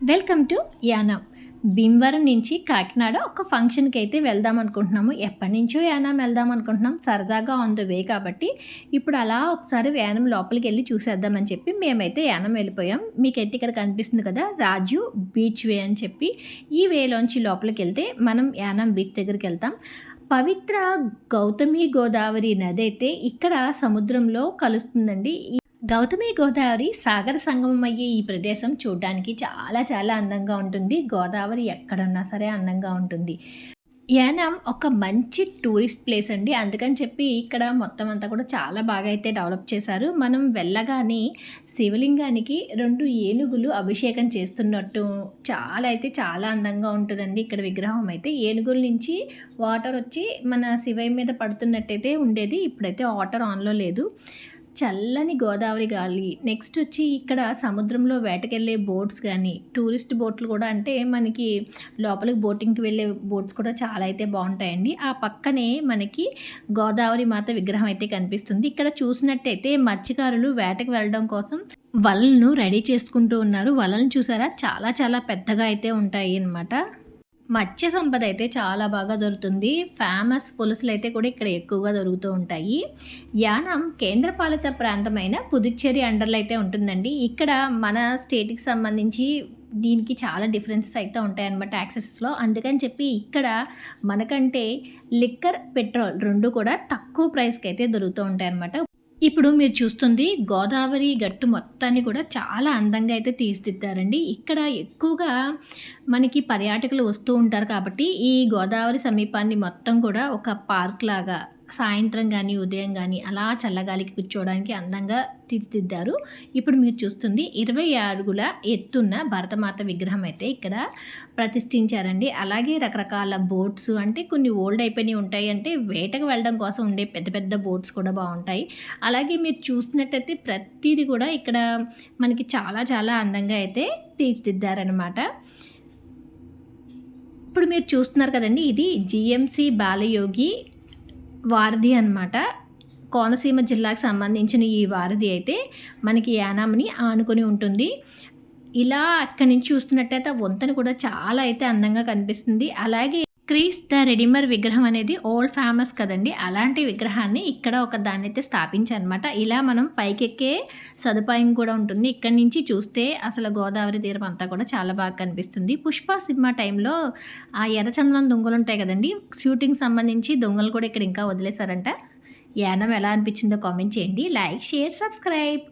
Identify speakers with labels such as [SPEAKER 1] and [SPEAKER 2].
[SPEAKER 1] Welcome to Yanam. Bhimavaram నుంచి కాకినాడ ఒక ఫంక్షన్కి అయితే వెళ్దాం అనుకుంటున్నాము. ఎప్పటి నుంచో యానం వెళ్దాం అనుకుంటున్నాం. సరదాగా ఆన్ ద వే కాబట్టి ఇప్పుడు అలా ఒకసారి యానం లోపలికి వెళ్ళి చూసేద్దామని చెప్పి మేమైతే యానం వెళ్ళిపోయాం. మీకైతే ఇక్కడ కనిపిస్తుంది కదా రాజు బీచ్ వే అని చెప్పి. ఈ వేలోంచి లోపలికి వెళ్తే మనం యానం బీచ్ దగ్గరికి వెళ్తాం. పవిత్ర గౌతమి గోదావరి నది అయితే ఇక్కడ సముద్రంలో కలుస్తుందండి. గౌతమి గోదావరి సాగర సంగమం అయ్యే ఈ ప్రదేశం చూడడానికి చాలా చాలా అందంగా ఉంటుంది. గోదావరి ఎక్కడున్నా సరే అందంగా ఉంటుంది. యానం ఒక మంచి టూరిస్ట్ ప్లేస్ అండి. అందుకని చెప్పి ఇక్కడ మొత్తం అంతా కూడా చాలా బాగా అయితే డెవలప్ చేశారు. మనం వెళ్ళగానే శివలింగానికి రెండు ఏనుగులు అభిషేకం చేస్తున్నట్టు చాలా అయితే చాలా అందంగా ఉంటుందండి. ఇక్కడ విగ్రహం అయితే ఏనుగుల నుంచి వాటర్ వచ్చి మన శివయ్య మీద పడుతున్నట్టయితే ఉండేది. ఇప్పుడైతే వాటర్ ఆన్లో లేదు. చల్లని గోదావరి గాలి. నెక్స్ట్ వచ్చి ఇక్కడ సముద్రంలో వేటకెళ్ళే బోట్స్ కానీ టూరిస్ట్ బోట్లు కూడా అంటే మనకి లోపలికి బోటింగ్కి వెళ్ళే బోట్స్ కూడా చాలా అయితే బాగుంటాయండి. ఆ పక్కనే మనకి గోదావరి మాత విగ్రహం అయితే కనిపిస్తుంది. ఇక్కడ చూసినట్టయితే మత్స్యకారులు వేటకు వెళ్ళడం కోసం వలలను రెడీ చేసుకుంటూ ఉన్నారు. వలలను చూసారా? చాలా చాలా పెద్దగా అయితే ఉంటాయి అన్నమాట. మత్స్య సంపద అయితే చాలా బాగా దొరుకుతుంది. ఫేమస్ పులుసులు అయితే కూడా ఇక్కడ ఎక్కువగా దొరుకుతూ ఉంటాయి. యానం కేంద్రపాలిత ప్రాంతమైన పుదుచ్చేరి అండర్లో అయితే ఉంటుందండి. ఇక్కడ మన స్టేట్కి సంబంధించి దీనికి చాలా డిఫరెన్సెస్ అయితే ఉంటాయన్నమాట యాక్సెసెస్లో అందుకని చెప్పి ఇక్కడ మనకంటే లిక్కర్ పెట్రోల్ రెండు కూడా తక్కువ ప్రైస్కి అయితే దొరుకుతూ ఉంటాయన్నమాట. ఇప్పుడు మీరు చూస్తుంది గోదావరి గట్టు మొత్తాన్ని కూడా చాలా అందంగా అయితే తీర్చిదిద్దారండి ఇక్కడ ఎక్కువగా మనకి పర్యాటకులు వస్తూ ఉంటారు కాబట్టి ఈ గోదావరి సమీపాన్ని మొత్తం కూడా ఒక పార్క్ లాగా సాయంత్రం కానీ ఉదయం కానీ అలా చల్లగాలికి కూర్చోవడానికి అందంగా తీర్చిదిద్దారు. ఇప్పుడు మీరు చూస్తుంది ఇరవై అడుగుల ఎత్తున్న భరతమాత విగ్రహం అయితే ఇక్కడ ప్రతిష్ఠించారండి. అలాగే రకరకాల బోట్స్ అంటే కొన్ని ఓల్డ్ అయిపోయినవి ఉంటాయి అంటే వేటకు వెళ్ళడం కోసం ఉండే పెద్ద పెద్ద బోట్స్ కూడా బాగుంటాయి. అలాగే మీరు చూసినట్టయితే ప్రతిదీ కూడా ఇక్కడ మనకి చాలా చాలా అందంగా అయితే తీర్చిదిద్దారనమాట ఇప్పుడు మీరు చూస్తున్నారు కదండి ఇది జిఎంసి బాలయోగి వారధి అనమాట కోనసీమ జిల్లాకు సంబంధించిన ఈ వారధి అయితే మనకి యానామని ఆనుకొని ఉంటుంది. ఇలా అక్కడి నుంచి చూస్తున్నట్టయితే ఆ వంతెన కూడా చాలా అయితే అందంగా కనిపిస్తుంది. అలాగే క్రీస్ ద రెడిమర్ విగ్రహం అనేది ఓల్డ్ ఫేమస్ కదండి. అలాంటి విగ్రహాన్ని ఇక్కడ ఒక దాన్ని అయితే స్థాపించారనమాట ఇలా మనం పైకెక్కే సదుపాయం కూడా ఉంటుంది. ఇక్కడి నుంచి చూస్తే అసలు గోదావరి తీరం అంతా కూడా చాలా బాగా కనిపిస్తుంది. పుష్ప సినిమా టైంలో ఆ ఎర్రచందనం దొంగలు ఉంటాయి కదండి. షూటింగ్ సంబంధించి దొంగలు కూడా ఇక్కడ ఇంకా వదిలేశారంట. యానం ఎలా అనిపించిందో కామెంట్ చేయండి. Like share subscribe.